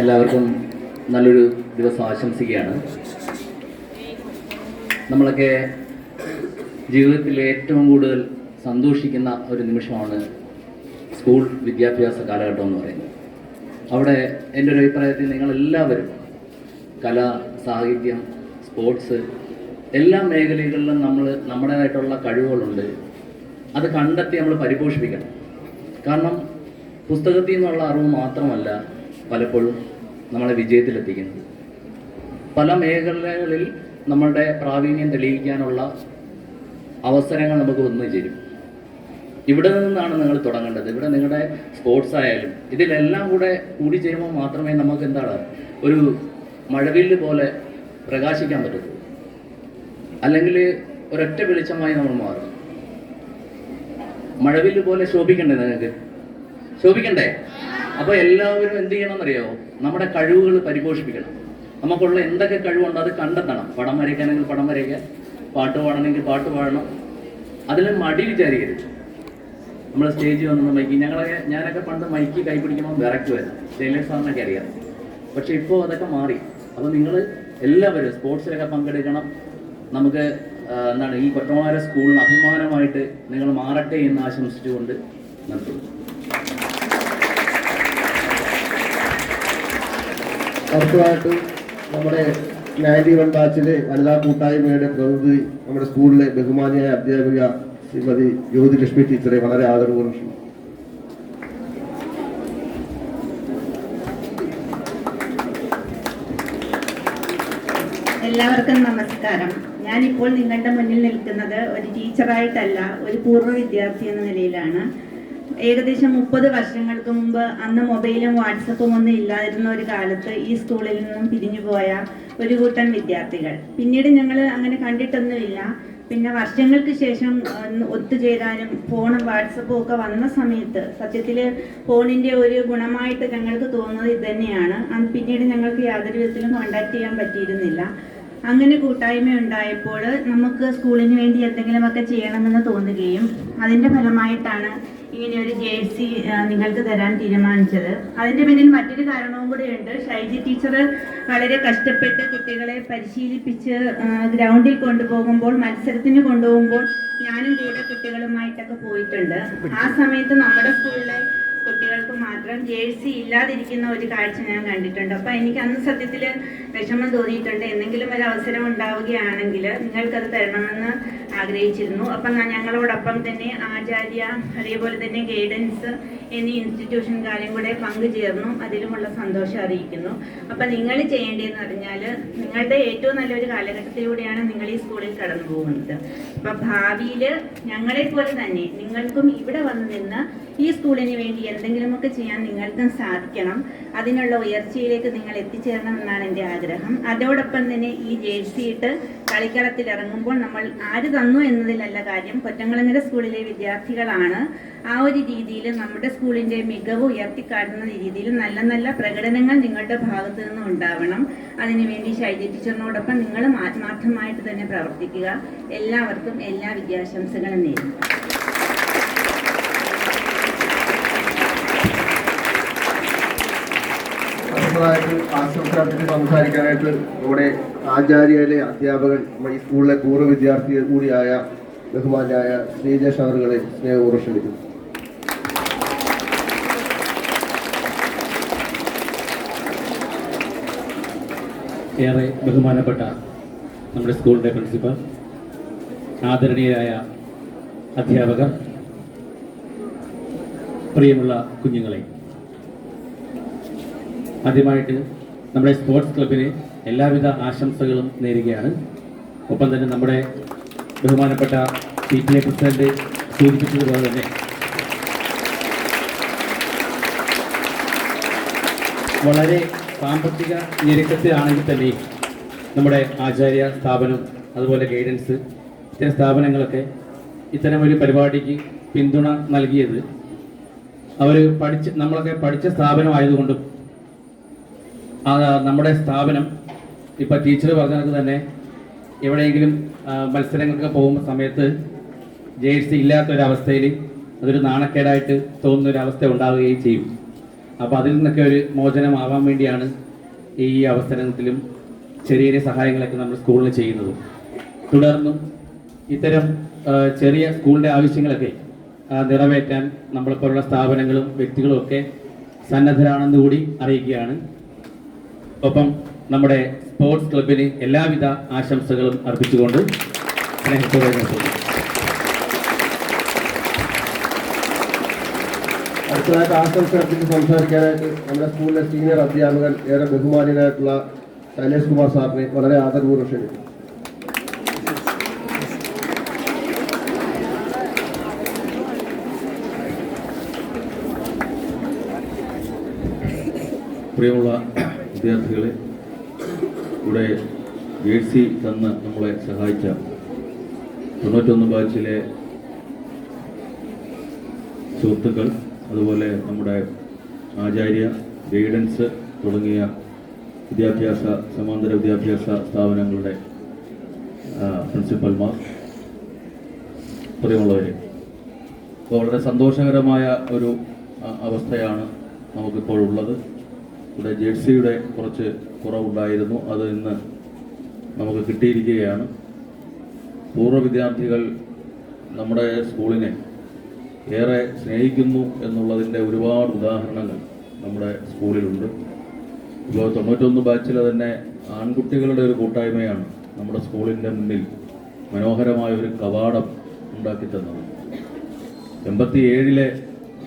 എല്ലാവർക്കും നല്ലൊരു ദിവസം ആശംസിക്കുകയാണ്. നമ്മളൊക്കെ ജീവിതത്തിൽ ഏറ്റവും കൂടുതൽ സന്തോഷിക്കുന്ന ഒരു നിമിഷമാണ് സ്കൂൾ വിദ്യാഭ്യാസ കാലഘട്ടം എന്ന് പറയുന്നത്. അവിടെ എന്റെ ഒരു അഭിപ്രായത്തിൽ നിങ്ങളെല്ലാവരും കല സാഹിത്യം സ്പോർട്സ് എല്ലാ മേഖലകളിലും നമ്മൾ നമ്മുടേതായിട്ടുള്ള കഴിവുകളുണ്ട്. അത് കണ്ടെത്തി നമ്മൾ പരിപോഷിപ്പിക്കണം. കാരണം പുസ്തകത്തിൽ നിന്നുള്ള അറിവ് മാത്രമല്ല പലപ്പോഴും നമ്മളെ വിജയത്തിലെത്തിക്കുന്നത് പല മേഖലകളിൽ നമ്മളുടെ പ്രാവീണ്യം തെളിയിക്കാനുള്ള അവസരങ്ങൾ നമുക്ക് വന്നു ചേരും. ഇവിടെ നിന്നാണ് നിങ്ങൾ തുടങ്ങേണ്ടത്. ഇവിടെ നിങ്ങളുടെ സ്പോർട്സ് ആയാലും ഇതിലെല്ലാം കൂടെ കൂടി ചേരുമ്പോൾ മാത്രമേ നമുക്ക് എന്താണ് ഒരു മഴവില്ല് പോലെ പ്രകാശിക്കാൻ പറ്റത്തുള്ളൂ. അല്ലെങ്കിൽ ഒരൊറ്റ വെളിച്ചമായി നമ്മൾ മാറും. മഴവില്ല് പോലെ ശോഭിക്കണ്ടേ നിങ്ങൾക്ക്? ശോഭിക്കണ്ടേ? അപ്പോൾ എല്ലാവരും എന്ത് ചെയ്യണം അറിയോ നമ്മുടെ കഴിവുകൾ പരിപോഷിപ്പിക്കണം. നമുക്കുള്ള എന്തൊക്കെ കഴിവുണ്ടോ അത് കണ്ടെത്തണം. പടം വരയ്ക്കാനെങ്കിൽ പടം വരയ്ക്കുക. പാട്ട് പാടണമെങ്കിൽ പാട്ട് പാടണം. അതിൽ മടി വിചാരിക്കരുത്. നമ്മൾ സ്റ്റേജിൽ വന്നു മൈക്ക് ഞങ്ങളൊക്കെ ഞാനൊക്കെ പണ്ട് മൈക്ക് കൈ പിടിക്കുമ്പോൾ വിറയ്ക്കുമായിരുന്നു ശൈലേഷ് സാറിനൊക്കെ അറിയാം. പക്ഷെ ഇപ്പോൾ അതൊക്കെ മാറി. അപ്പോൾ നിങ്ങൾ എല്ലാവരും സ്പോർട്സിലൊക്കെ പങ്കെടുക്കണം. നമുക്ക് എന്താണ് ഈ കൊറ്റമാര സ്കൂളിന് അഭിമാനമായിട്ട് നിങ്ങൾ മാറട്ടെ എന്ന് ആശംസിച്ചുകൊണ്ട് നിർത്തുന്നു. അടുത്തതായിട്ട് നമ്മുടെ നയന്റി വൺ ബാച്ചിലെ വനിതാ കൂട്ടായ്മയുടെ പ്രതിനിധി നമ്മുടെ സ്കൂളിലെ ബഹുമാനിയായ അധ്യാപിക ശ്രീമതി ജ്യോതിലക്ഷ്മി ടീച്ചറെ വളരെ ആദരവോടെ എല്ലാവർക്കും നമസ്കാരം. ഞാനിപ്പോൾ നിങ്ങളുടെ മുന്നിൽ നിൽക്കുന്നത് ഒരു ടീച്ചറായിട്ടല്ല ഒരു പൂർവ വിദ്യാർത്ഥി എന്ന നിലയിലാണ്. ഏകദേശം മുപ്പത് വർഷങ്ങൾക്ക് മുമ്പ് അന്ന് മൊബൈലും വാട്സപ്പും ഒന്നും ഇല്ലാതിരുന്ന ഒരു കാലത്ത് ഈ സ്കൂളിൽ നിന്നും പിരിഞ്ഞു പോയ ഒരു കൂട്ടം വിദ്യാർത്ഥികൾ. പിന്നീട് ഞങ്ങൾ അങ്ങനെ കണ്ടിട്ടൊന്നുമില്ല. പിന്നെ വർഷങ്ങൾക്ക് ശേഷം ഒത്തുചേരാനും ഫോണും വാട്സപ്പും ഒക്കെ വന്ന സമയത്ത് സത്യത്തിൽ ഫോണിന്റെ ഒരു ഗുണമായിട്ട് ഞങ്ങൾക്ക് തോന്നുന്നത് ഇത് തന്നെയാണ് അന്ന് പിന്നീട് ഞങ്ങൾക്ക് യാതൊരു വിധത്തിലും കോണ്ടാക്ട് ചെയ്യാൻ പറ്റിയിരുന്നില്ല. അങ്ങനെ കൂട്ടായ്മ ഉണ്ടായപ്പോൾ നമുക്ക് സ്കൂളിന് വേണ്ടി എന്തെങ്കിലുമൊക്കെ ചെയ്യണമെന്ന് തോന്നുകയും അതിന്റെ ഫലമായിട്ടാണ് ഇങ്ങനെ ഒരു ജേഴ്സി നിങ്ങൾക്ക് തരാൻ തീരുമാനിച്ചത്. അതിന്റെ പിന്നിൽ മറ്റൊരു കാരണവും ഉണ്ട് ഷൈജി ടീച്ചർ വളരെ കഷ്ടപ്പെട്ട് കുട്ടികളെ പരിശീലിപ്പിച്ച് ഗ്രൗണ്ടിൽ കൊണ്ടുപോകുമ്പോൾ മത്സരത്തിന് കൊണ്ടുപോകുമ്പോൾ ഞാനും കൂടെ കുട്ടികളുമായിട്ടൊക്കെ പോയിട്ടുണ്ട്. ആ സമയത്ത് നമ്മുടെ സ്കൂളിലെ കുട്ടികൾക്ക് മാത്രം ജേഴ്സി ഇല്ലാതിരിക്കുന്ന ഒരു കാഴ്ച ഞാൻ കണ്ടിട്ടുണ്ട്. അപ്പൊ എനിക്ക് അന്ന് സത്യത്തിൽ വിഷമം തോന്നിയിട്ടുണ്ട്. എന്തെങ്കിലും ഒരു അവസരം ഉണ്ടാവുകയാണെങ്കിൽ നിങ്ങൾക്കത് തരണമെന്ന് ആഗ്രഹിച്ചിരുന്നു. അപ്പം ഞങ്ങളോടൊപ്പം തന്നെ ആചാര്യ അതേപോലെ തന്നെ ഗൈഡൻസ് എന്നീ ഇൻസ്റ്റിറ്റ്യൂഷൻകാരും കൂടെ പങ്കുചേർന്നു. അതിലുമുള്ള സന്തോഷം അറിയിക്കുന്നു. അപ്പം നിങ്ങൾ ചെയ്യേണ്ടതെന്ന് പറഞ്ഞാൽ നിങ്ങളുടെ ഏറ്റവും നല്ലൊരു കാലഘട്ടത്തിലൂടെയാണ് നിങ്ങൾ ഈ സ്കൂളിൽ കടന്നു പോകുന്നത്. അപ്പം ഭാവിയിൽ ഞങ്ങളെപ്പോലെ തന്നെ നിങ്ങൾക്കും ഇവിടെ വന്ന് നിന്ന് ഈ സ്കൂളിന് വേണ്ടി എന്തെങ്കിലുമൊക്കെ ചെയ്യാൻ നിങ്ങൾക്കും സാധിക്കണം. അതിനുള്ള ഉയർച്ചയിലേക്ക് നിങ്ങൾ എത്തിച്ചേരണം എന്നാണ് എന്റെ ആഗ്രഹം. അതോടൊപ്പം തന്നെ ഈ ജേഴ്സി ഇട്ട് കളിക്കളത്തിൽ ഇറങ്ങുമ്പോൾ നമ്മൾ ആര് തന്നു എന്നതിലല്ല കാര്യം. കൊറ്റങ്ങളങ്ങര സ്കൂളിലെ വിദ്യാർത്ഥികളാണ് ആ ഒരു രീതിയിൽ നമ്മുടെ സ്കൂളിന്റെ മികവ് ഉയർത്തിക്കാട്ടുന്ന രീതിയിൽ നല്ല നല്ല പ്രകടനങ്ങൾ നിങ്ങളുടെ ഭാഗത്തു നിന്നും ഉണ്ടാവണം. അതിനുവേണ്ടി ശൈലജ ടീച്ചറിനോടൊപ്പം നിങ്ങളും ആത്മാർത്ഥമായിട്ട് തന്നെ പ്രവർത്തിക്കുക. എല്ലാവർക്കും എല്ലാ വിദ്യാശംസകളും നേരുന്നു. അടുത്തതായിട്ട് ആശംസാർത്ഥത്തിൽ സംസാരിക്കാനായിട്ട് നമ്മുടെ ആചാര്യയിലെ അധ്യാപകൻ ഈ സ്കൂളിലെ പൂർവ വിദ്യാർത്ഥി കൂടിയായ ബഹുമാനായ ശ്രീജേഷ് അവറുകളെ സ്നേഹപൂർവം ക്ഷണിക്കുന്നു. ഏറെ ബഹുമാനപ്പെട്ട നമ്മുടെ സ്കൂളിന്റെ പ്രിൻസിപ്പൽ ആദരണീയരായ അധ്യാപകർ പ്രിയമുള്ള കുഞ്ഞുങ്ങളെ ആദ്യമായിട്ട് നമ്മുടെ സ്പോർട്സ് ക്ലബിന് എല്ലാവിധ ആശംസകളും നേരുകയാണ്. ഒപ്പം തന്നെ നമ്മുടെ ബഹുമാനപ്പെട്ട പി ടി എ പ്രസിഡന്റ് സൂചിപ്പിച്ചതുപോലെ തന്നെ വളരെ സാമ്പത്തിക ഞെരുക്കത്തിലാണെങ്കിൽ തന്നെ നമ്മുടെ ആചാര്യ സ്ഥാപനം അതുപോലെ ഗൈഡൻസ് ഇത്തരം സ്ഥാപനങ്ങളൊക്കെ ഇത്തരം ഒരു പരിപാടിക്ക് പിന്തുണ നൽകിയത്. അവർ പഠിച്ച് നമ്മളൊക്കെ പഠിച്ച സ്ഥാപനമായതുകൊണ്ടും നമ്മുടെ സ്ഥാപനം ഇപ്പം ടീച്ചർ പറഞ്ഞത് തന്നെ എവിടെയെങ്കിലും മത്സരങ്ങൾക്ക് പോകുന്ന സമയത്ത് ജേഴ്സി ഇല്ലാത്തൊരവസ്ഥയിൽ അതൊരു നാണക്കേടായിട്ട് തോന്നുന്ന ഒരു അവസ്ഥ ഉണ്ടാവുകയും ചെയ്യും. അപ്പോൾ അതിൽ നിന്നൊക്കെ ഒരു മോചനമാവാൻ വേണ്ടിയാണ് ഈ അവസരത്തിലും ചെറിയ ചെറിയ സഹായങ്ങളൊക്കെ നമ്മൾ സ്കൂളിൽ ചെയ്യുന്നത്. തുടർന്നും ഇത്തരം ചെറിയ സ്കൂളിന്റെ ആവശ്യങ്ങളൊക്കെ നിറവേറ്റാൻ നമ്മളെപ്പോലുള്ള സ്ഥാപനങ്ങളും വ്യക്തികളും ഒക്കെ സന്നദ്ധരാണെന്ന് കൂടി അറിയിക്കുകയാണ്. ഒപ്പം നമ്മുടെ സ്പോർട്സ് ക്ലബിന് എല്ലാവിധ ആശംസകളും അർപ്പിച്ചുകൊണ്ട് സ്നേഹത്തോടെ അടുത്തതായിട്ട് ആശംസ അർപ്പിച്ച് സംസാരിക്കാനായിട്ട് നമ്മുടെ സ്കൂളിലെ സീനിയർ അധ്യാപകൻ ഏറെ ബഹുമാനിയനായിട്ടുള്ള ശൈലേഷ് കുമാർ സാറിനെ വളരെ ആദരപൂർവം ക്ഷണിക്കും പ്രിയമുള്ള വിദ്യാർത്ഥികളെ ഇവിടെ ജേഴ്സി തന്ന് നമ്മളെ സഹായിച്ച തൊണ്ണൂറ്റൊന്ന് ബാച്ചിലെ സുഹൃത്തുക്കൾ അതുപോലെ നമ്മുടെ ആചാര്യ ഗൈഡൻസ് തുടങ്ങിയ വിദ്യാഭ്യാസ സമാന്തര വിദ്യാഭ്യാസ സ്ഥാപനങ്ങളുടെ പ്രിൻസിപ്പൽമാർ ഇത്രയുമുള്ളവർ അപ്പോൾ വളരെ സന്തോഷകരമായ ഒരു അവസ്ഥയാണ് നമുക്കിപ്പോൾ ഉള്ളത്. ഇവിടെ ജേഴ്സിയുടെ കുറച്ച് കുറവുണ്ടായിരുന്നു. അത് ഇന്ന് നമുക്ക് കിട്ടിയിരിക്കുകയാണ്. പൂർവ വിദ്യാർത്ഥികൾ നമ്മുടെ സ്കൂളിനെ ഏറെ സ്നേഹിക്കുന്നു എന്നുള്ളതിന്റെ ഒരുപാട് ഉദാഹരണങ്ങൾ നമ്മുടെ സ്കൂളിലുണ്ട്. ഇപ്പോൾ തൊണ്ണൂറ്റൊന്ന് ബാച്ചിൽ തന്നെ ആൺകുട്ടികളുടെ ഒരു കൂട്ടായ്മയാണ് നമ്മുടെ സ്കൂളിന്റെ മുന്നിൽ മനോഹരമായ ഒരു കവാടം ഉണ്ടാക്കി തന്നത്. എൺപത്തി ഏഴിലെ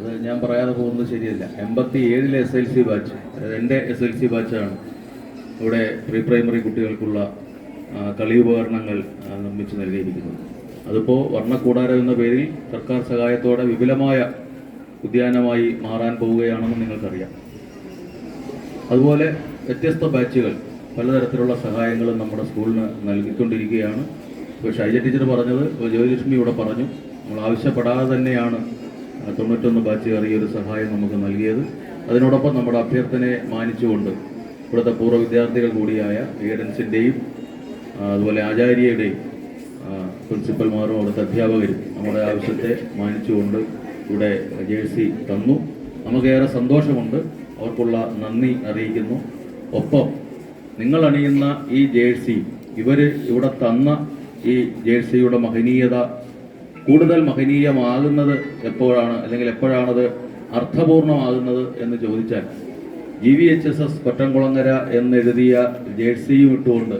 അത് ഞാൻ പറയാതെ പോകുന്നത് ശരിയല്ല. എൺപത്തി ഏഴിലെ എസ് എൽ സി ബാച്ച് എന്റെ എസ് എൽ സി ബാച്ചാണ് ഇവിടെ പ്രീ പ്രൈമറി കുട്ടികൾക്കുള്ള കളി ഉപകരണങ്ങൾ നിർമ്മിച്ച് നൽകിയിരിക്കുന്നത്. അതിപ്പോൾ വർണക്കൂടാരം എന്ന പേരിൽ സർക്കാർ സഹായത്തോടെ വിപുലമായ ഉദ്യാനമായി മാറാൻ പോവുകയാണെന്ന് നിങ്ങൾക്കറിയാം. അതുപോലെ വ്യത്യസ്ത ബാച്ചുകൾ പലതരത്തിലുള്ള സഹായങ്ങളും നമ്മുടെ സ്കൂളിന് നൽകിക്കൊണ്ടിരിക്കുകയാണ്. ഇപ്പോൾ ഷൈജ ടീച്ചർ പറഞ്ഞത് ജ്യോതിലക്ഷ്മി ഇവിടെ പറഞ്ഞു നമ്മൾ ആവശ്യപ്പെടാതെ തന്നെയാണ് തൊണ്ണൂറ്റൊന്ന് ബാച്ചുകാർ ഈ ഒരു സഹായം നമുക്ക് നൽകിയത്. അതിനോടൊപ്പം നമ്മുടെ അഭ്യർത്ഥനയെ മാനിച്ചുകൊണ്ട് ഇവിടുത്തെ പൂർവ വിദ്യാർത്ഥികൾ കൂടിയായ ഗൈഡൻസിന്റെയും അതുപോലെ ആചാര്യയുടെയും പ്രിൻസിപ്പൽമാരും അവിടുത്തെ അധ്യാപകരും നമ്മുടെ ആവശ്യത്തെ മാനിച്ചുകൊണ്ട് ഇവിടെ ജേഴ്സി തന്നു. നമുക്കേറെ സന്തോഷമുണ്ട്. അവർക്കുള്ള നന്ദി അറിയിക്കുന്നു. ഒപ്പം നിങ്ങൾ അണിയുന്ന ഈ ജേഴ്സി ഇവർ ഇവിടെ തന്ന ഈ ജേഴ്സിയുടെ മഹനീയത കൂടുതൽ മഹനീയമാകുന്നത് എപ്പോഴാണ് അല്ലെങ്കിൽ എപ്പോഴാണത് അർത്ഥപൂർണമാകുന്നത് എന്ന് ചോദിച്ചാൽ G V H S S Kottamkulangara എന്നെഴുതിയ ജേഴ്സിയും ഇട്ടുകൊണ്ട്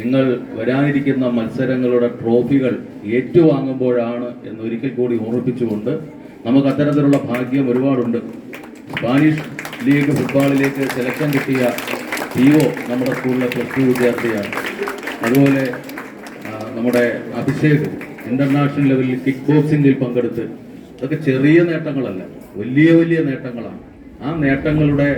നിങ്ങൾ വരാനിരിക്കുന്ന മത്സരങ്ങളുടെ ട്രോഫികൾ ഏറ്റുവാങ്ങുമ്പോഴാണ് എന്ന് ഒരിക്കൽ കൂടി ഓർമ്മിപ്പിച്ചുകൊണ്ട് നമുക്ക് അത്തരത്തിലുള്ള ഭാഗ്യം ഒരുപാടുണ്ട്. സ്പാനിഷ് ലീഗ് ഫുട്ബോളിലേക്ക് സെലക്ഷൻ കിട്ടിയ പിഒ നമ്മുടെ സ്കൂളിലെ പ്ലസ് ടു വിദ്യാർത്ഥിയാണ്. അതുപോലെ നമ്മുടെ അഭിഷേക്. ഇന്റർനാഷണൽ ലെവലിൽ കിക്ക് ബോക്സിംഗിൽ പങ്കെടുത്ത് ഇതൊക്കെ ചെറിയ നേട്ടങ്ങളല്ല വലിയ വലിയ നേട്ടങ്ങളാണ്. ആ നേട്ടങ്ങളുടെ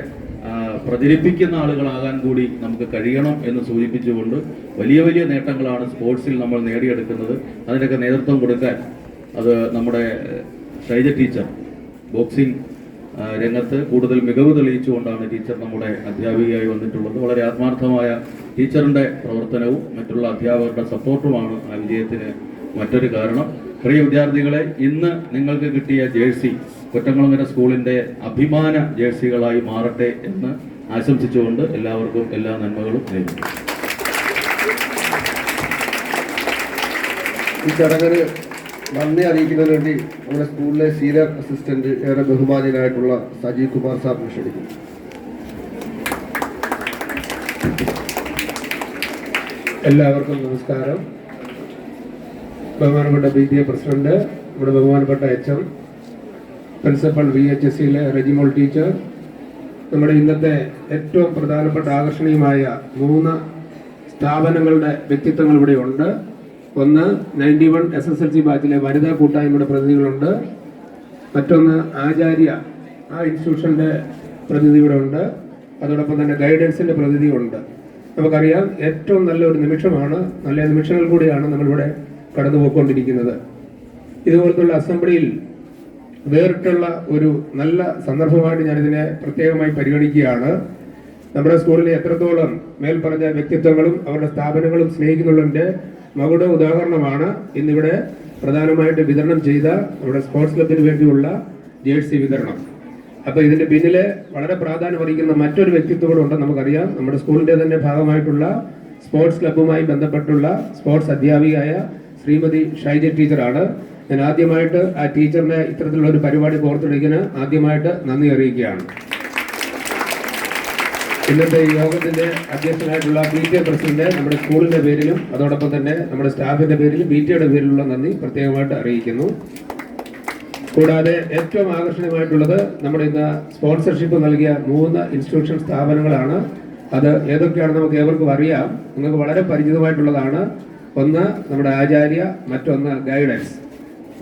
പ്രചരിപ്പിക്കുന്ന ആളുകളാകാൻ കൂടി നമുക്ക് കഴിയണം എന്ന് സൂചിപ്പിച്ചുകൊണ്ട് വലിയ വലിയ നേട്ടങ്ങളാണ് സ്പോർട്സിൽ നമ്മൾ നേടിയെടുക്കുന്നത്. അതിനൊക്കെ നേതൃത്വം കൊടുക്കാൻ അത് നമ്മുടെ ഷൈജ ടീച്ചർ ബോക്സിംഗ് രംഗത്ത് കൂടുതൽ മികവ് തെളിയിച്ചുകൊണ്ടാണ് ടീച്ചർ നമ്മുടെ അധ്യാപികയായി വന്നിട്ടുള്ളത്. വളരെ ആത്മാർത്ഥമായ ടീച്ചറിന്റെ പ്രവർത്തനവും മറ്റുള്ള അധ്യാപകരുടെ സപ്പോർട്ടുമാണ് ആ വിജയത്തിന് മറ്റൊരു കാരണം പ്രിയ വിദ്യാർത്ഥികളെ ഇന്ന് നിങ്ങൾക്ക് കിട്ടിയ ജേഴ്സി കൊറ്റംകുളങ്ങര സ്കൂളിന്റെ അഭിമാന ജേഴ്സികളായി മാറട്ടെ എന്ന് ആശംസിച്ചുകൊണ്ട് എല്ലാവർക്കും എല്ലാ നന്മകളും നേരുന്നു. ഈ ചടങ്ങിന് നന്ദി അറിയിക്കുന്നതിന് വേണ്ടി നമ്മുടെ സ്കൂളിലെ സീനിയർ അസിസ്റ്റന്റ് ഏറെ ബഹുമാനിയനായിട്ടുള്ള സജീവ് കുമാർ സാറിനെ ക്ഷണിക്കുന്നു എല്ലാവർക്കും നമസ്കാരം. ബഹുമാനപ്പെട്ട പി ടി എ പ്രസിഡന്റ് നമ്മുടെ ബഹുമാനപ്പെട്ട H M principal V H S സിയിലെ റെജിമോൾ ടീച്ചർ നമ്മുടെ ഇന്നത്തെ ഏറ്റവും പ്രധാനപ്പെട്ട ആകർഷണീയമായ മൂന്ന് സ്ഥാപനങ്ങളുടെ വ്യക്തിത്വങ്ങൾ ഇവിടെ ഉണ്ട്. ഒന്ന് ninety one S S L C ബാച്ചിലെ വനിതാ കൂട്ടായ്മയുടെ പ്രതിനിധികളുണ്ട്. മറ്റൊന്ന് ആചാര്യ ആ ഇൻസ്റ്റിറ്റ്യൂഷന്റെ പ്രതിനിധി ഇവിടെ ഉണ്ട്. അതോടൊപ്പം തന്നെ ഗൈഡൻസിന്റെ പ്രതിനിധിയുണ്ട്. നമുക്കറിയാം ഏറ്റവും നല്ല ഒരു നിമിഷമാണ് നല്ല നിമിഷങ്ങൾ കൂടിയാണ് നമ്മളിവിടെ കടന്നു പോയിക്കൊണ്ടിരിക്കുന്നത് ഇതുപോലത്തുള്ള അസംബ്ലിയിൽ വേറിട്ടുള്ള ഒരു നല്ല സന്ദർഭമായിട്ട് ഞാനിതിനെ പ്രത്യേകമായി പരിഗണിക്കുകയാണ്. നമ്മുടെ സ്കൂളിലെ എത്രത്തോളം മേൽ പറഞ്ഞ വ്യക്തിത്വങ്ങളും അവരുടെ സ്ഥാപനങ്ങളും സ്നേഹിക്കുന്നുള്ളതിന്റെ മകുട ഉദാഹരണമാണ് ഇന്നിവിടെ പ്രധാനമായിട്ട് വിതരണം ചെയ്ത നമ്മുടെ സ്പോർട്സ് ക്ലബിന് വേണ്ടിയുള്ള ജേഴ്സി വിതരണം. അപ്പോൾ ഇതിന്റെ പിന്നിലെ വളരെ പ്രാധാന്യം അറിയിക്കുന്ന മറ്റൊരു വ്യക്തിത്വം കൂടെ ഉണ്ടെന്ന് നമുക്കറിയാം. നമ്മുടെ സ്കൂളിന്റെ തന്നെ ഭാഗമായിട്ടുള്ള സ്പോർട്സ് ക്ലബ്ബുമായി ബന്ധപ്പെട്ടുള്ള സ്പോർട്സ് അധ്യാപികയായ ശ്രീമതി ഷൈജ ടീച്ചറാണ്. ഞാൻ ആദ്യമായിട്ട് ആ ടീച്ചറിനെ ഇത്തരത്തിലുള്ള ഒരു പരിപാടി പുറത്തെടുക്കുന്നതിന് ആദ്യമായിട്ട് നന്ദി അറിയിക്കുകയാണ്. ഇന്നത്തെ യോഗത്തിന്റെ അധ്യക്ഷനായിട്ടുള്ള പി ടി എ പ്രസിഡന്റ് നമ്മുടെ സ്കൂളിന്റെ പേരിലും അതോടൊപ്പം തന്നെ നമ്മുടെ സ്റ്റാഫിന്റെ പേരിലും പി ടി എയുടെ പേരിലുള്ള നന്ദി പ്രത്യേകമായിട്ട് അറിയിക്കുന്നു. കൂടാതെ ഏറ്റവും ആകർഷണീയമായിട്ടുള്ളത് നമ്മുടെ ഇന്ന് സ്പോൺസർഷിപ്പ് നൽകിയ മൂന്ന് ഇൻസ്റ്റിറ്റ്യൂഷൻ സ്ഥാപനങ്ങളാണ്. അത് ഏതൊക്കെയാണ് നമുക്ക് ഏവർക്കും അറിയാം. നിങ്ങൾക്ക് വളരെ പരിചിതമായിട്ടുള്ളതാണ്. ഒന്ന് നമ്മുടെ ആചാര്യ മറ്റൊന്ന് ഗൈഡൻസ്.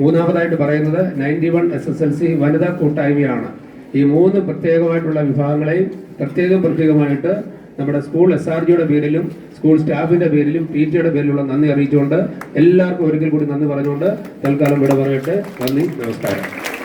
മൂന്നാമതായിട്ട് പറയുന്നത് ninety one S S L C വനിതാ കൂട്ടായ്മയാണ്. ഈ മൂന്ന് പ്രത്യേകമായിട്ടുള്ള വിഭാഗങ്ങളെയും പ്രത്യേകം പ്രത്യേകമായിട്ട് നമ്മുടെ സ്കൂൾ എസ് ആർ ജിയുടെ പേരിലും സ്കൂൾ സ്റ്റാഫിന്റെ പേരിലും പി ടിയുടെ പേരിലുള്ള നന്ദി അറിയിച്ചുകൊണ്ട് എല്ലാവർക്കും ഒരിക്കൽ കൂടി നന്ദി പറഞ്ഞുകൊണ്ട് തൽക്കാലം ഇവിടെ പറയട്ടെ നന്ദി നമസ്കാരം.